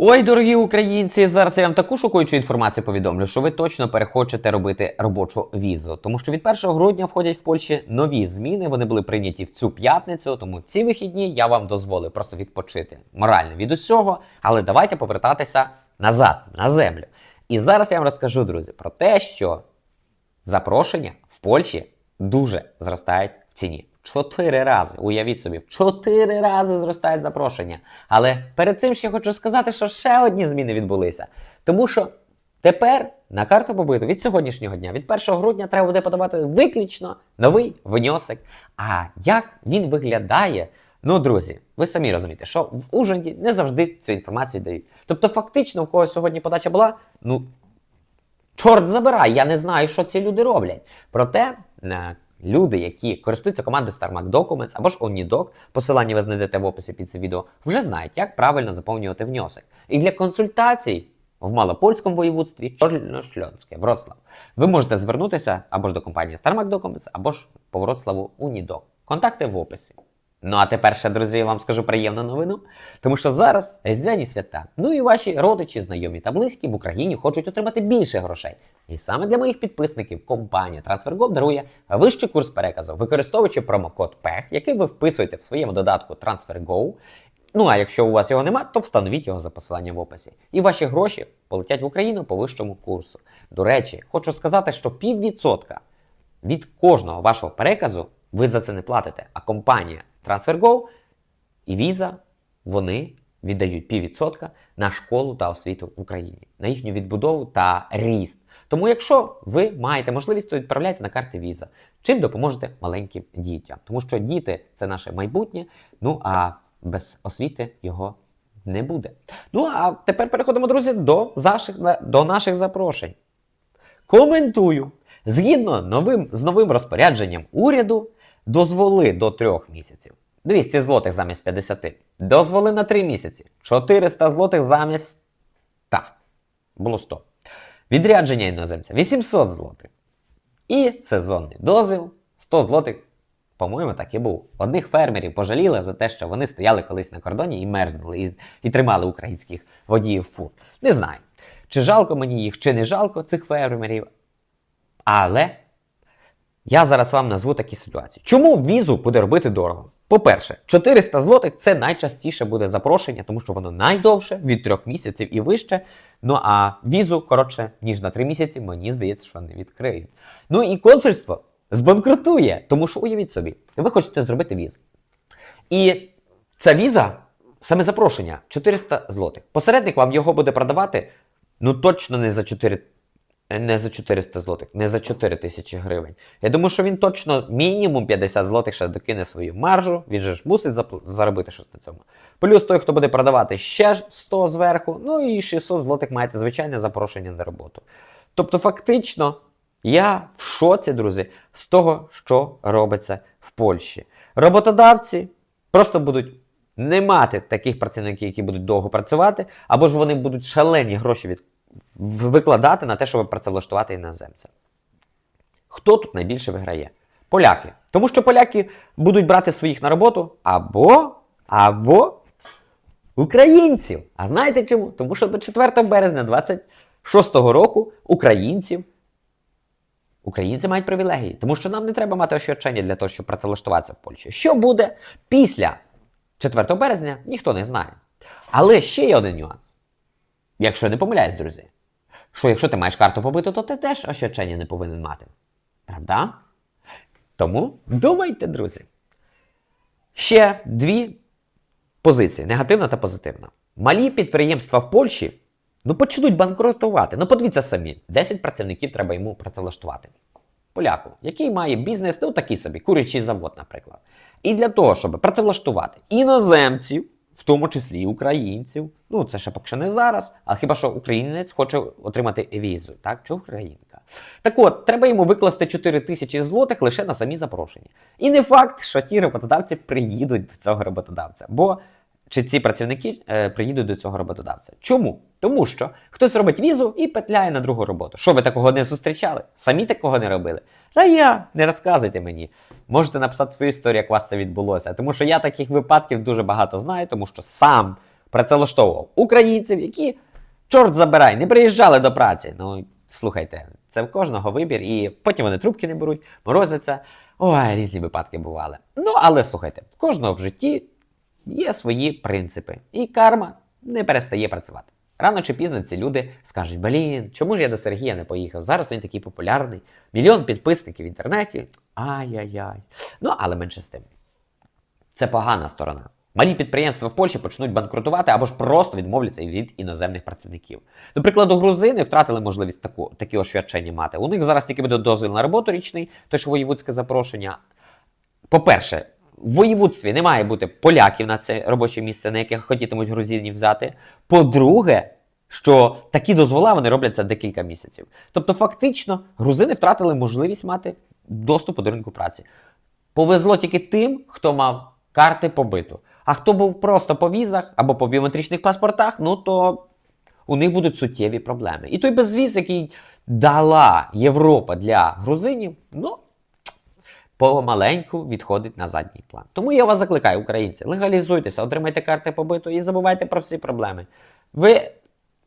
Ой, дорогі українці, зараз я вам таку шокуючу інформацію повідомлю, що ви точно перехочете робити робочу візу. Тому що від 1 грудня входять в Польщі нові зміни. Вони були прийняті в цю п'ятницю. Тому ці вихідні я вам дозволив просто відпочити морально від усього. Але давайте повертатися назад на землю. І зараз я вам розкажу, друзі, про те, що запрошення в Польщі дуже зростають в ціні. Чотири рази. Уявіть собі, в чотири рази зростають запрошення. Але перед цим ще хочу сказати, що ще одні зміни відбулися. Тому що тепер на карту побиту від сьогоднішнього дня, від 1 грудня, треба буде подавати виключно новий внесок. А як він виглядає? Ну, друзі, ви самі розумієте, що в Ужгороді не завжди цю інформацію дають. Тобто, фактично, в кого сьогодні подача була, ну Чорт забирай, я не знаю, що ці люди роблять. Проте люди, які користуються командою StarMac Documents або ж OmniDoc, посилання ви знайдете в описі під цим відео, вже знають, як правильно заповнювати внесок. І для консультацій в Малопольському воєводстві Чорношльонське, Вроцлав, ви можете звернутися або ж до компанії StarMac Documents, або ж по Вроцлаву UniDoc. Контакти в описі. Ну а тепер ще, друзі, вам скажу приємну новину, тому що зараз різдвяні свята. Ну і ваші родичі, знайомі та близькі в Україні хочуть отримати більше грошей. І саме для моїх підписників компанія TransferGo дарує вищий курс переказу, використовуючи промокод PEH, який ви вписуєте в своєму додатку TransferGo. Ну а якщо у вас його нема, то встановіть його за посиланням в описі. І ваші гроші полетять в Україну по вищому курсу. До речі, хочу сказати, що піввідсотка від кожного вашого переказу ви за це не платите. А компанія TransferGo і Visa вони віддають піввідсотка на школу та освіту в Україні, на їхню відбудову та ріст. Тому, якщо ви маєте можливість, то відправляйте на карти Visa, чим допоможете маленьким дітям. Тому що діти це наше майбутнє, ну а без освіти його не буде. Ну а тепер переходимо, друзі, до, наших, до наших запрошень. Коментую. Згідно новим, з новим розпорядженням уряду, дозволи до трьох місяців. 200 злотих замість 50. Дозволи на 3 місяці. 400 злотих замість 100. Було 100. Відрядження іноземця 800 злотих. І сезонний дозвіл 100 злотих. По-моєму, так і був. Одних фермерів пожаліли за те, що вони стояли колись на кордоні і мерзнули, і, і тримали українських водіїв фур. Не знаю, чи жалко мені їх, чи не жалко цих фермерів. Але я зараз вам назву такі ситуації. Чому візу буде робити дорого? По-перше, 400 злотих це найчастіше буде запрошення, тому що воно найдовше від трьох місяців і вище. Ну а візу коротше, ніж на 3 місяці, мені здається, що не відкриють. Ну і консульство збанкрутує, тому що уявіть собі, ви хочете зробити візу. І ця віза, саме запрошення, 400 злотих. Посередник вам його буде продавати ну точно не за 4 не за 400 злотих, не за 4 тисячі гривень. Я думаю, що він точно мінімум 50 злотих ще докине свою маржу, він же ж мусить заробити щось на цьому. Плюс той, хто буде продавати ще 100 зверху, ну і 600 злотих маєте звичайне запрошення на роботу. Тобто, фактично, я в шоці, друзі, з того, що робиться в Польщі. Роботодавці просто будуть не мати таких працівників, які будуть довго працювати, або ж вони будуть шалені гроші від викладати на те, щоб працевлаштувати іноземця. Хто тут найбільше виграє? Поляки. Тому що поляки будуть брати своїх на роботу або, або українців. А знаєте чому? Тому що до 4 березня 26 року українців. Українці мають привілегії, тому що нам не треба мати освячення для того, щоб працевлаштуватися в Польщі. Що буде після 4 березня, ніхто не знає. Але ще є один нюанс. Якщо я не помиляюсь, друзі, що якщо ти маєш карту побиту, то ти теж освячення не повинен мати. Правда? Тому думайте, друзі. Ще дві позиції: негативна та позитивна. Малі підприємства в Польщі ну, почнуть банкрутувати. Ну, подивіться самі: 10 працівників треба йому працевлаштувати. Поляку, який має бізнес, ну такий собі, курячий завод, наприклад. І для того, щоб працевлаштувати іноземців, в тому числі українців, ну це ще поки що не зараз, а хіба що українець хоче отримати візу, так? Чи українка? Так от, треба йому викласти 4 тисячі злотих лише на самі запрошення. І не факт, що ті роботодавці приїдуть до цього роботодавця. Бо чи ці працівники е, приїдуть до цього роботодавця. Чому? Тому що хтось робить візу і петляє на другу роботу. Що ви такого не зустрічали? Самі такого не робили? Та я не розказуйте мені. Можете написати свою історію, як у вас це відбулося. Тому що я таких випадків дуже багато знаю, тому що сам працевлаштовував українців, які, чорт забирай, не приїжджали до праці. Ну, слухайте, це в кожного вибір, і потім вони трубки не беруть, морозяться. Ой, різні випадки бували. Ну, але слухайте, в кожного в житті є свої принципи, і карма не перестає працювати. Рано чи пізно ці люди скажуть: блін, чому ж я до Сергія не поїхав? Зараз він такий популярний, мільйон підписників в інтернеті. Ай-яй-яй. Ну, але менше з тим. Це погана сторона. Малі підприємства в Польщі почнуть банкрутувати або ж просто відмовляться від іноземних працівників. До прикладу, грузини втратили можливість таку, такі освячення мати. У них зараз тільки буде дозвіл на роботу річний, тож воєвудське запрошення. По-перше, в воєвудстві не має бути поляків на це робоче місце, на яке хотітимуть грузинів взяти. По-друге, що такі дозвола вони роблять за декілька місяців. Тобто, фактично, грузини втратили можливість мати доступу до ринку праці. Повезло тільки тим, хто мав карти побиту. А хто був просто по візах або по біометричних паспортах, ну то у них будуть суттєві проблеми. І той безвіз, який дала Європа для грузинів, ну помаленьку відходить на задній план. Тому я вас закликаю, українці, легалізуйтеся, отримайте карти побиту і забувайте про всі проблеми. Ви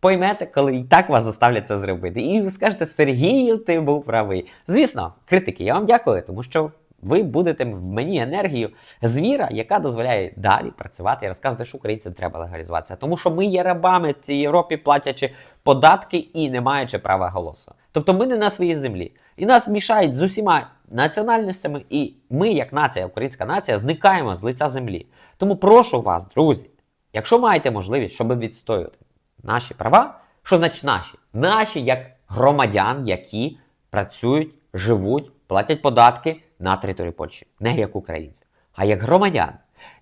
поймете, коли і так вас заставлять це зробити. І ви скажете, Сергію, ти був правий. Звісно, критики, я вам дякую, тому що ви будете в мені енергію звіра, яка дозволяє далі працювати і розказувати, що українцям треба легалізуватися. Тому що ми є рабами цій Європі, платячи податки і не маючи права голосу. Тобто ми не на своїй землі. І нас мішають з усіма національностями, і ми, як нація, українська нація, зникаємо з лиця землі. Тому прошу вас, друзі, якщо маєте можливість, щоб відстоювати наші права, що значить наші? Наші як громадян, які працюють, живуть, платять податки на території Польщі, не як українці, а як громадян.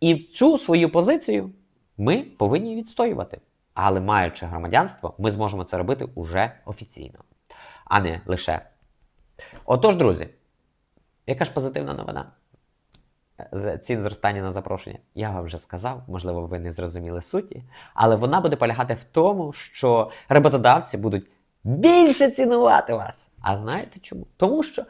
І в цю свою позицію ми повинні відстоювати. Але маючи громадянство, ми зможемо це робити уже офіційно, а не лише. Отож, друзі, яка ж позитивна новина? Цін зростання на запрошення. Я вам вже сказав, можливо, ви не зрозуміли суті, але вона буде полягати в тому, що роботодавці будуть більше цінувати вас. А знаєте чому? Тому що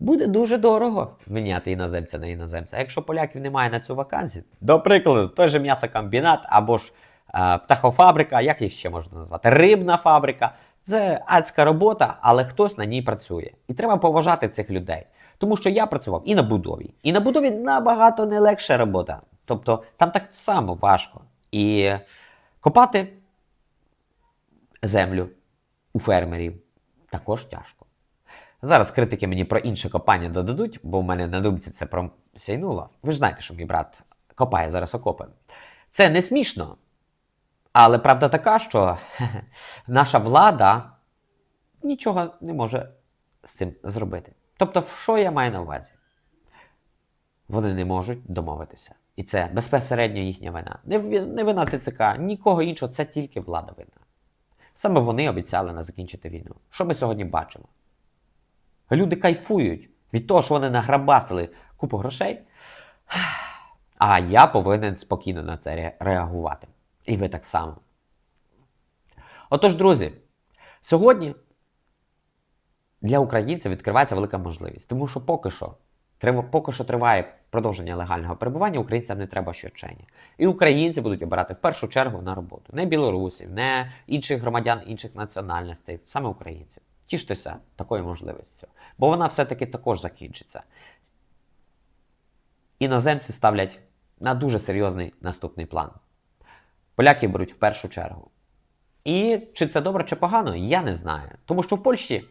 буде дуже дорого міняти іноземця на іноземця. Якщо поляків немає на цю вакансію, до прикладу, той же м'ясокомбінат або ж е, птахофабрика, як їх ще можна назвати? Рибна фабрика. Це адська робота, але хтось на ній працює. І треба поважати цих людей. Тому що я працював і на будові. І на будові набагато не легша робота. Тобто там так само важко. І копати землю у фермерів також тяжко. Зараз критики мені про інше копання додадуть, бо в мене на думці це просяйнуло. Ви ж знаєте, що мій брат копає зараз окопи. Це не смішно. Але правда така, що наша влада нічого не може з цим зробити. Тобто, що я маю на увазі? Вони не можуть домовитися. І це безпосередньо їхня вина. Не, не вина ТЦК, нікого іншого, це тільки влада вина. Саме вони обіцяли на закінчити війну. Що ми сьогодні бачимо? Люди кайфують від того, що вони награбастили купу грошей. А я повинен спокійно на це реагувати. І ви так само. Отож, друзі, сьогодні для українців відкривається велика можливість, тому що поки що, поки що триває продовження легального перебування, українцям не треба щочення. І українці будуть обирати в першу чергу на роботу. Не білорусів, не інших громадян інших національностей, саме українців. Тіштеся такою можливістю, бо вона все-таки також закінчиться. Іноземці ставлять на дуже серйозний наступний план. Поляки беруть в першу чергу. І чи це добре, чи погано, я не знаю. Тому що в Польщі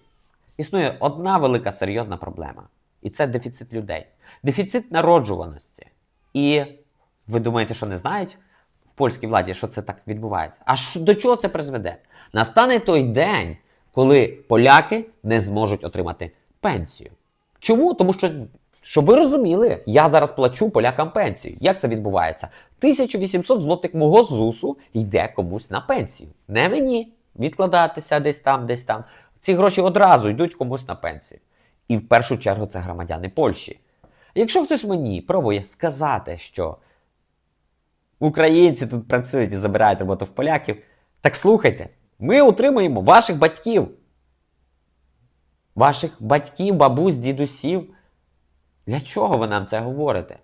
існує одна велика серйозна проблема. І це дефіцит людей. Дефіцит народжуваності. І ви думаєте, що не знають в польській владі, що це так відбувається? А до чого це призведе? Настане той день, коли поляки не зможуть отримати пенсію. Чому? Тому що, щоб ви розуміли, я зараз плачу полякам пенсію. Як це відбувається? 1800 злотих мого ЗУСу йде комусь на пенсію. Не мені відкладатися десь там, десь там. Ці гроші одразу йдуть комусь на пенсію. І в першу чергу це громадяни Польщі. Якщо хтось мені пробує сказати, що українці тут працюють і забирають роботу в поляків, так слухайте, ми утримуємо ваших батьків. Ваших батьків, бабусь, дідусів. Для чого ви нам це говорите?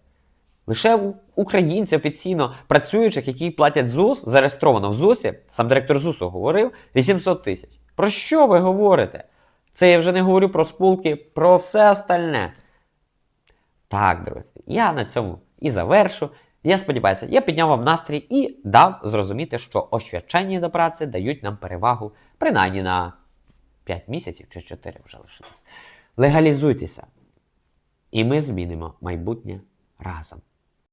Лише у українців офіційно працюючих, які платять ЗУС, зареєстровано в ЗУСі, сам директор ЗУСу говорив 800 тисяч. Про що ви говорите? Це я вже не говорю про спулки, про все остальне. Так, друзі, я на цьому і завершу. Я сподіваюся, я підняв вам настрій і дав зрозуміти, що освячені до праці дають нам перевагу принаймні на 5 місяців чи 4 вже лишилось. Легалізуйтеся. І ми змінимо майбутнє разом.